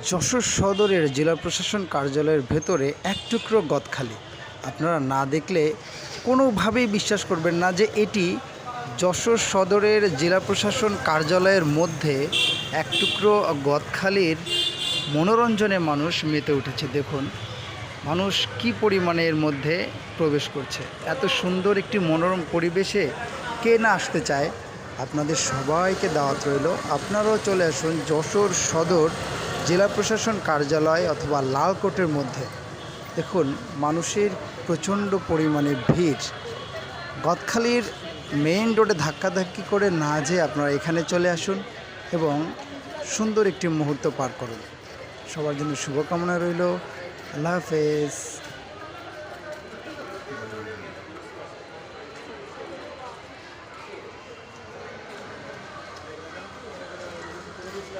যশোর সদরের জেলা প্রশাসন কার্যালয়ের ভেতরে এক টুকরো গদখালি আপনারা না দেখলে কোনোভাবেই বিশ্বাস করবেন না যে এটি যশোর সদরের জেলা প্রশাসন কার্যালয়ের মধ্যে এক টুকরো গদখালির মনোরঞ্জনে মানুষ মেতে উঠেছে। দেখুন, মানুষ কি পরিমাণে এর মধ্যে প্রবেশ করছে। এত সুন্দর একটি মনোরম পরিবেশে কে না আসতে চায়? আপনাদের সবাইকে দাওয়াত রইল। আপনারাও চলে আসুন যশোর সদর জেলা প্রশাসন কার্যালয় অথবা লালকোটের মধ্যে। দেখুন, মানুষের প্রচণ্ড পরিমাণে ভিড়। গদখালির মেইন রোডে ধাক্কাধাক্কি করে না যে আপনারা এখানে চলে আসুন এবং সুন্দর একটি মুহূর্ত পার করুন। সবার জন্য শুভকামনা রইল। আল্লাহ হাফেজ।